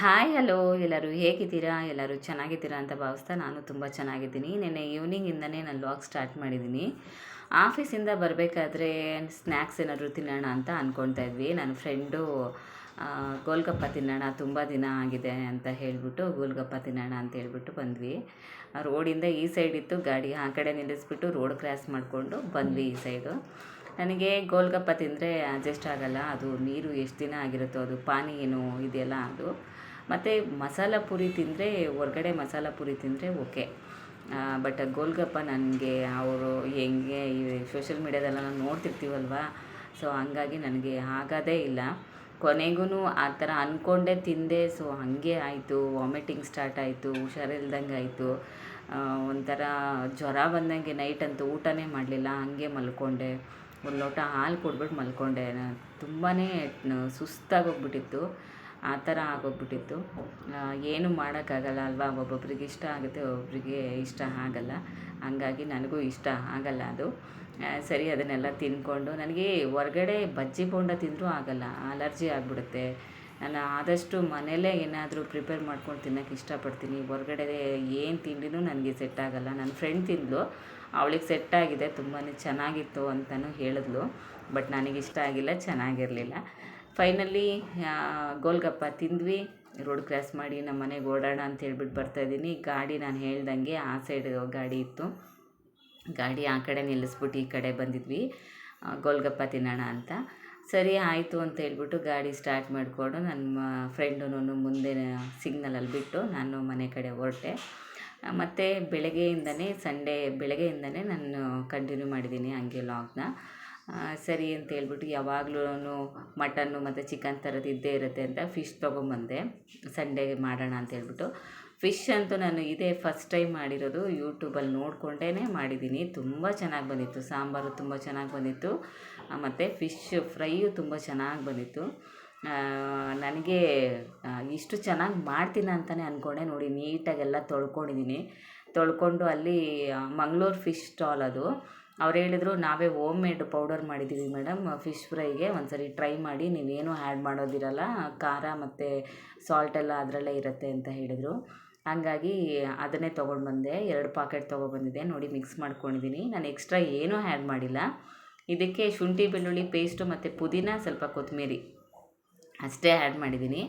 Hi, hello. ಎಲ್ಲರೂ ಹೇಗಿದ್ದೀರಾ? ಎಲ್ಲರೂ ಚೆನ್ನಾಗಿದ್ದೀರಾ ಅಂತ ಭಾವಿಸ್ತಾ ನಾನು ತುಂಬ ಚೆನ್ನಾಗಿದ್ದೀನಿ. ನಿನ್ನೆ ಈವ್ನಿಂಗಿಂದನೇ ನಾನು ಲಾಗ್ ಸ್ಟಾರ್ಟ್ ಮಾಡಿದ್ದೀನಿ. ಆಫೀಸಿಂದ ಬರಬೇಕಾದ್ರೆ ಸ್ನ್ಯಾಕ್ಸ್ ಏನಾದರೂ ತಿನ್ನೋಣ ಅಂತ ಅಂದ್ಕೊಳ್ತಾ ಇದ್ವಿ. ನನ್ನ ಫ್ರೆಂಡು ಗೋಲ್ಗಪ್ಪ ತಿನ್ನೋಣ, ತುಂಬ ದಿನ ಆಗಿದೆ ಅಂತ ಹೇಳಿಬಿಟ್ಟು ಗೋಲ್ಗಪ್ಪ ತಿನ್ನೋಣ ಅಂತ ಹೇಳ್ಬಿಟ್ಟು ಬಂದ್ವಿ. ರೋಡಿಂದ ಈ ಸೈಡ್ ಇತ್ತು, ಗಾಡಿ ಆ ಕಡೆ ನಿಲ್ಲಿಸ್ಬಿಟ್ಟು ರೋಡ್ ಕ್ರಾಸ್ ಮಾಡಿಕೊಂಡು ಬಂದ್ವಿ ಈ ಸೈಡು ನನಗೆ ಗೋಲ್ಗಪ್ಪ ತಿಂದರೆ ಅಡ್ಜಸ್ಟ್ ಆಗಲ್ಲ. ಅದು ನೀರು ಎಷ್ಟು ದಿನ ಆಗಿರುತ್ತೋ, ಅದು ಪಾನಿ ಏನು ಇದೆಯಲ್ಲ ಅದು. ಮತ್ತು ಮಸಾಲ ಪುರಿ ತಿಂದರೆ ಹೊರ್ಗಡೆ ಮಸಾಲ ಪುರಿ ತಿಂದರೆ ಓಕೆ. ಬಟ್ ಗೋಲ್ಗಪ್ಪ ನನಗೆ ಅವರು ಹೆಂಗೆ ಈ ಸೋಷಿಯಲ್ ಮೀಡ್ಯಾದೆಲ್ಲ ನಾವು ನೋಡ್ತಿರ್ತೀವಲ್ವ? ಸೊ ಹಂಗಾಗಿ ನನಗೆ ಆಗೋದೇ ಇಲ್ಲ. ಕೊನೆಗೂ ಆ ಥರ ಅಂದ್ಕೊಂಡೇ ತಿಂದೆ. ಸೊ ಹಾಗೆ ಆಯಿತು. ವಾಮಿಟಿಂಗ್ ಸ್ಟಾರ್ಟ್ ಆಯಿತು. ಹುಷಾರಿಲ್ದಂಗೆ ಆಯಿತು. ಒಂಥರ ಜ್ವರ ಬಂದಂಗೆ ನೈಟ್ ಅಂತೂ ಊಟನೇ ಮಾಡಲಿಲ್ಲ. ಹಾಗೆ ಮಲ್ಕೊಂಡೆ. ಒಂದು ಲೋಟ ಹಾಲು ಕೊಡ್ಬಿಟ್ಟು ಮಲ್ಕೊಂಡೆ. ತುಂಬಾ ಸುಸ್ತಾಗಿ ಹೋಗ್ಬಿಟ್ಟಿತ್ತು ಆ ಥರ ಆಗೋಗ್ಬಿಟ್ಟಿತ್ತು. ಏನು ಮಾಡೋಕ್ಕಾಗಲ್ಲ ಅಲ್ವಾ? ಒಬ್ಬೊಬ್ರಿಗೆ ಇಷ್ಟ ಆಗುತ್ತೆ ಒಬ್ಬೊಬ್ರಿಗೆ ಇಷ್ಟ ಆಗಲ್ಲ. ಹಂಗಾಗಿ ನನಗೂ ಇಷ್ಟ ಆಗಲ್ಲ ಅದು. ಸರಿ, ಅದನ್ನೆಲ್ಲ ತಿಂದ್ಕೊಂಡು ನನಗೆ ಹೊರ್ಗಡೆ ಬಜ್ಜಿ ಬೋಂಡ ತಿಂದರೂ ಆಗಲ್ಲ. ಅಲರ್ಜಿ ಆಗಿಬಿಡುತ್ತೆ. ನಾನು ಆದಷ್ಟು ಮನೆಯಲ್ಲೇ ಏನಾದರೂ ಪ್ರಿಪೇರ್ ಮಾಡ್ಕೊಂಡು ತಿನ್ನೋಕೆ ಇಷ್ಟಪಡ್ತೀನಿ. ಹೊರ್ಗಡೆ ಏನು ತಿಂಡಿನೂ ನನಗೆ ಸೆಟ್ ಆಗಲ್ಲ. ನನ್ನ ಫ್ರೆಂಡ್ ತಿಂದಳು ಅವಳಿಗೆ ಸೆಟ್ ಆಗಿದೆ. ತುಂಬಾ ಚೆನ್ನಾಗಿತ್ತು ಅಂತಲೂ ಹೇಳಿದ್ಲು. ಬಟ್ ನನಗೆ ಇಷ್ಟ ಆಗಿಲ್ಲ, ಚೆನ್ನಾಗಿರಲಿಲ್ಲ. ಫೈನಲಿ ಗೋಲ್ಗಪ್ಪ ತಿಂದ್ವಿ. ರೋಡ್ ಕ್ರಾಸ್ ಮಾಡಿ ನಮ್ಮ ಮನೆಗೆ ಓಡೋಣ ಅಂತ ಹೇಳ್ಬಿಟ್ಟು ಬರ್ತಾಯಿದ್ದೀನಿ ಗಾಡಿ ನಾನು ಹೇಳ್ದಂಗೆ ಆ ಸೈಡ್ ಗಾಡಿ ಇತ್ತು. ಗಾಡಿ ಆ ಕಡೆ ನಿಲ್ಲಿಸ್ಬಿಟ್ಟು ಈ ಕಡೆ ಬಂದಿದ್ವಿ. ಗೋಲ್ಗಪ್ಪ ತಿನ್ನೋಣ ಅಂತ. ಸರಿ ಆಯಿತು ಅಂತ ಹೇಳ್ಬಿಟ್ಟು ಗಾಡಿ ಸ್ಟಾರ್ಟ್ ಮಾಡಿಕೊಂಡು ನನ್ನ ಫ್ರೆಂಡುನು ಮುಂದೆ ಸಿಗ್ನಲಲ್ಲಿ ಬಿಟ್ಟು ನಾನು ಮನೆ ಕಡೆ ಹೊರಟೆ. ಮತ್ತು ಬೆಳಗ್ಗೆಯಿಂದನೇ, ಸಂಡೇ ಬೆಳಗ್ಗೆಯಿಂದನೇ ನಾನು ಕಂಟಿನ್ಯೂ ಮಾಡಿದ್ದೀನಿ ಹಂಗೆ ಲಾಗ್ನ ಸರಿ ಅಂತ ಹೇಳ್ಬಿಟ್ಟು ಯಾವಾಗಲೂ ಮಟನ್ನು ಮತ್ತು ಚಿಕನ್ ಥರದ್ದು ಇದ್ದೇ ಇರುತ್ತೆ ಅಂತ ಫಿಶ್ ತೊಗೊಂಬಂದೆ. ಸಂಡೇಗೆ ಮಾಡೋಣ ಅಂತ ಹೇಳ್ಬಿಟ್ಟು. ಫಿಶ್ ಅಂತೂ ನಾನು ಇದೇ ಫಸ್ಟ್ ಟೈಮ್ ಮಾಡಿರೋದು. ಯೂಟ್ಯೂಬಲ್ಲಿ ನೋಡಿಕೊಂಡೇ ಮಾಡಿದ್ದೀನಿ. ತುಂಬ ಚೆನ್ನಾಗಿ ಬಂದಿತ್ತು. ಸಾಂಬಾರು ತುಂಬ ಚೆನ್ನಾಗಿ ಬಂದಿತ್ತು. ಮತ್ತು ಫಿಶ್ ಫ್ರೈಯು ತುಂಬ ಚೆನ್ನಾಗಿ ಬಂದಿತ್ತು. ನನಗೆ ಇಷ್ಟು ಚೆನ್ನಾಗಿ ಮಾಡ್ತೀನಿ ಅಂತಲೇ ಅಂದ್ಕೊಂಡೆ ನೋಡಿ, ನೀಟಾಗೆಲ್ಲ ತೊಳ್ಕೊಂಡಿದ್ದೀನಿ. ತೊಳ್ಕೊಂಡು ಅಲ್ಲಿ ಮಂಗಳೂರು ಫಿಶ್ ಸ್ಟಾಲ್ ಅದು. ಅವ್ರು ಹೇಳಿದರು, ನಾವೇ ಹೋಮ್ ಮೇಡ್ ಪೌಡರ್ ಮಾಡಿದ್ದೀವಿ ಮೇಡಮ್. ಫಿಶ್ ಫ್ರೈಗೆ ಒಂದು ಸರಿ ಟ್ರೈ ಮಾಡಿ. ನೀವೇನು ಆ್ಯಡ್ ಮಾಡೋದಿರಲ್ಲ. ಖಾರ ಮತ್ತು ಸಾಲ್ಟ್ ಎಲ್ಲ ಅದರಲ್ಲೇ ಇರುತ್ತೆ, ಅಂತ ಹೇಳಿದರು. ಹಂಗಾಗಿ ಅದನ್ನೇ ತೊಗೊಂಡು ಬಂದೆ ಎರಡು ಪಾಕೆಟ್ ತೊಗೊಬಂದಿದ್ದೆ ನೋಡಿ, ಮಿಕ್ಸ್ ಮಾಡ್ಕೊಂಡಿದ್ದೀನಿ ನಾನು ಎಕ್ಸ್ಟ್ರಾ ಏನೂ ಆ್ಯಡ್ ಮಾಡಿಲ್ಲ. ಇದಕ್ಕೆ ಶುಂಠಿ, ಬೆಳ್ಳುಳ್ಳಿ ಪೇಸ್ಟು ಮತ್ತು ಪುದೀನ ಸ್ವಲ್ಪ ಕೊತ್ತಂಬರಿ ಅಷ್ಟೇ ಆ್ಯಡ್ ಮಾಡಿದ್ದೀನಿ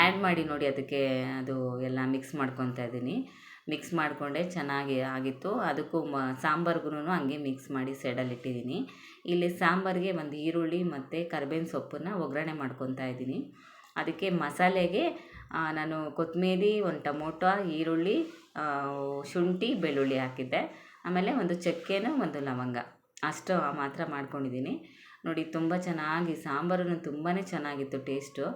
ಆ್ಯಡ್ ಮಾಡಿ ನೋಡಿ ಅದಕ್ಕೆ ಅದು ಎಲ್ಲ ಮಿಕ್ಸ್ ಮಾಡ್ಕೊತಾ ಇದ್ದೀನಿ. ಮಿಕ್ಸ್ ಮಾಡಿಕೊಂಡೆ ಚೆನ್ನಾಗಿ ಆಗಿತ್ತು. ಅದಕ್ಕೂ ಮ ಸಾಂಬಾರ್ಗೂ ಹಂಗೆ ಮಿಕ್ಸ್ ಮಾಡಿ ಸೈಡಲ್ಲಿ ಇಟ್ಟಿದ್ದೀನಿ ಇಲ್ಲಿ ಸಾಂಬಾರಿಗೆ ಒಂದು ಈರುಳ್ಳಿ ಮತ್ತು ಕರ್ಬೇವಿನ ಸೊಪ್ಪನ್ನು ಒಗ್ಗರಣೆ ಮಾಡ್ಕೊತಾ ಇದ್ದೀನಿ. ಅದಕ್ಕೆ ಮಸಾಲೆಗೆ ನಾನು ಕೊತ್ತಂಬರಿ, ಒಂದು ಟೊಮೊಟೊ, ಈರುಳ್ಳಿ ಶುಂಠಿ, ಬೆಳ್ಳುಳ್ಳಿ ಹಾಕಿದ್ದೆ. ಆಮೇಲೆ ಒಂದು ಚಕ್ಕೆನ ಒಂದು ಲವಂಗ. ಅಷ್ಟು ಮಾತ್ರ ಮಾಡ್ಕೊಂಡಿದ್ದೀನಿ. ನೋಡಿ, ತುಂಬ ಚೆನ್ನಾಗಿ ಸಾಂಬಾರು ತುಂಬಾ ಚೆನ್ನಾಗಿತ್ತು ಟೇಸ್ಟು.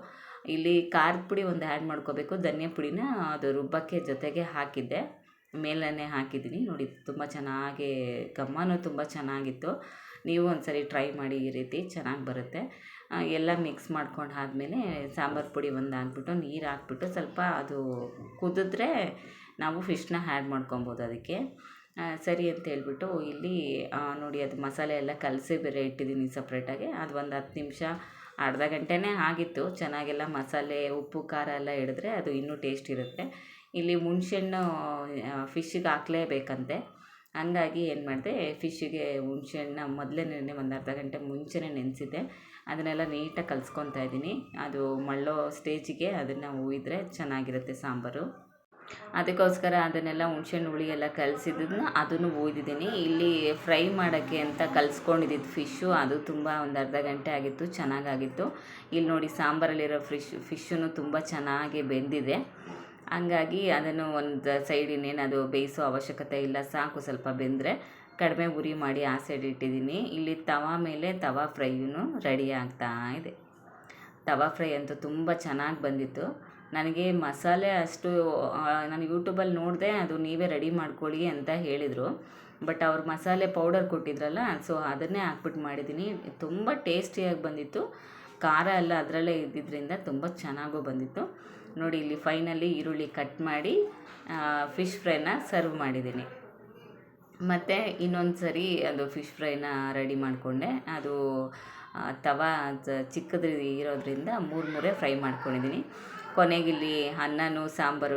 ಇಲ್ಲಿ ಖಾರದ ಪುಡಿ ಒಂದು ಆ್ಯಡ್ ಮಾಡ್ಕೋಬೇಕು. ಧನಿಯಾ ಪುಡಿನ ಅದು ರುಬ್ಬಕ್ಕೆ ಜೊತೆಗೆ ಹಾಕಿದ್ದೆ. ಮೇಲೇ ಹಾಕಿದ್ದೀನಿ. ನೋಡಿ, ತುಂಬ ಚೆನ್ನಾಗಿ, ಘಮ್ಮನೂ ತುಂಬ ಚೆನ್ನಾಗಿತ್ತು. ನೀವು ಒಂದು ಸರಿ ಟ್ರೈ ಮಾಡಿ ಈ ರೀತಿ, ಚೆನ್ನಾಗಿ ಬರುತ್ತೆ. ಎಲ್ಲ ಮಿಕ್ಸ್ ಮಾಡ್ಕೊಂಡು ಆದ್ಮೇಲೆ ಸಾಂಬಾರು ಪುಡಿ ಒಂದು ಹಾಕ್ಬಿಟ್ಟು ನೀರು ಹಾಕ್ಬಿಟ್ಟು ಸ್ವಲ್ಪ ಅದು ಕುದಿದ್ರೆ ನಾವು ಫಿಶ್ನ ಆ್ಯಡ್ ಮಾಡ್ಕೊಬೋದು ಅದಕ್ಕೆ. ಸರಿ ಅಂತ ಹೇಳ್ಬಿಟ್ಟು ಇಲ್ಲಿ ನೋಡಿ ಅದು ಮಸಾಲೆ ಎಲ್ಲ ಕಲಸಿ ಬೇರೆ ಇಟ್ಟಿದ್ದೀನಿ ಸಪ್ರೇಟಾಗಿ ಅದು ಒಂದು ಹತ್ತು ನಿಮಿಷ, ಅರ್ಧ ಗಂಟೆನೇ ಆಗಿತ್ತು. ಚೆನ್ನಾಗೆಲ್ಲ ಮಸಾಲೆ, ಉಪ್ಪು, ಖಾರ ಎಲ್ಲ ಹಿಡಿದ್ರೆ ಅದು ಇನ್ನೂ ಟೇಸ್ಟ್ ಇರುತ್ತೆ. ಇಲ್ಲಿ ಹುಣ್ಸೆಹಣ್ಣು ಫಿಶ್ಶಿಗೆ ಹಾಕ್ಲೇಬೇಕಂತೆ. ಹಂಗಾಗಿ ಏನು ಮಾಡಿದೆ ಫಿಶ್ಶಿಗೆ ಹುಣ್ಸೆಹಣ್ಣ ಮೊದಲೇ ನೆನೆ ಒಂದು ಅರ್ಧ ಗಂಟೆ ಮುಂಚೆನೇ ನೆನೆಸಿದ್ದೆ. ಅದನ್ನೆಲ್ಲ ನೀಟಾಗಿ ಕಲಿಸ್ಕೊತಾ ಇದ್ದೀನಿ. ಅದು ಮಳ್ಳೋ ಸ್ಟೇಜಿಗೆ ಅದನ್ನು ಹುಯ್ದ್ರೆ ಚೆನ್ನಾಗಿರುತ್ತೆ ಸಾಂಬಾರು. ಅದಕ್ಕೋಸ್ಕರ ಅದನ್ನೆಲ್ಲ ಹುಣ್ಸೆಹಣ್ಣು ಹುಳಿ ಎಲ್ಲ ಕಲಿಸಿದ್ದನ್ನ ಅದನ್ನು ಹೂಯ್ದಿದ್ದೀನಿ. ಇಲ್ಲಿ ಫ್ರೈ ಮಾಡೋಕ್ಕೆ ಅಂತ ಕಲಿಸ್ಕೊಂಡಿದ್ದು ಫಿಶ್ಶು ಅದು ತುಂಬ ಒಂದು ಅರ್ಧ ಗಂಟೆ ಆಗಿತ್ತು, ಚೆನ್ನಾಗಾಗಿತ್ತು. ಇಲ್ಲಿ ನೋಡಿ ಸಾಂಬಾರಲ್ಲಿರೋ ಫಿಶ್ ಫಿಶ್ಶೂ ತುಂಬ ಚೆನ್ನಾಗಿ ಬೆಂದಿದೆ. ಹಂಗಾಗಿ ಅದನ್ನು ಒಂದು ಸೈಡ್ ಅದು ಬೇಯಿಸೋ ಅವಶ್ಯಕತೆ ಇಲ್ಲ, ಸಾಕು ಸ್ವಲ್ಪ ಬೆಂದರೆ. ಕಡಿಮೆ ಉರಿ ಮಾಡಿ ಆ ಸೈಡ್ ಇಟ್ಟಿದ್ದೀನಿ. ಇಲ್ಲಿ ತವಾ ಮೇಲೆ ತವಾ ಫ್ರೈಯೂ ರೆಡಿ ಆಗ್ತಾ ಇದೆ. ತವಾ ಫ್ರೈ ಅಂತೂ ತುಂಬ ಚೆನ್ನಾಗಿ ಬಂದಿತ್ತು. ನನಗೆ ಮಸಾಲೆ ಅಷ್ಟು ನಾನು ಯೂಟ್ಯೂಬಲ್ಲಿ ನೋಡಿದೆ ಅದು ನೀವೇ ರೆಡಿ ಮಾಡ್ಕೊಳ್ಳಿ ಅಂತ ಹೇಳಿದರು. ಬಟ್ ಅವ್ರು ಮಸಾಲೆ ಪೌಡರ್ ಕೊಟ್ಟಿದ್ರಲ್ಲ, ಸೊ ಅದನ್ನೇ ಹಾಕ್ಬಿಟ್ಟು ಮಾಡಿದ್ದೀನಿ. ತುಂಬ ಟೇಸ್ಟಿಯಾಗಿ ಬಂದಿತ್ತು. ಖಾರ ಎಲ್ಲ ಅದರಲ್ಲೇ ಇದ್ದಿದ್ದರಿಂದ ತುಂಬ ಚೆನ್ನಾಗೂ ಬಂದಿತ್ತು. ನೋಡಿ ಇಲ್ಲಿ ಫೈನಲಿ ಈರುಳ್ಳಿ ಕಟ್ ಮಾಡಿ ಫಿಶ್ ಫ್ರೈನ ಸರ್ವ್ ಮಾಡಿದ್ದೀನಿ. ಮತ್ತು ಇನ್ನೊಂದು ಸರಿ ಅದು ಫಿಶ್ ಫ್ರೈನ ರೆಡಿ ಮಾಡಿಕೊಂಡೆ. ಅದು ತವಾ ಚಿಕ್ಕದು ಇರೋದ್ರಿಂದ ಮೂರು ಮೂರೇ ಫ್ರೈ ಮಾಡ್ಕೊಂಡಿದ್ದೀನಿ. ಕೊನೆಗಿಲ್ಲಿ ಅನ್ನನೂ ಸಾಂಬಾರೂ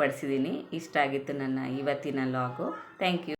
ಬಡಿಸಿದ್ದೀನಿ. ಇಷ್ಟ ಆಗಿತ್ತು ನನ್ನ ಇವತ್ತಿನ ಲಾಗು ಥ್ಯಾಂಕ್ ಯು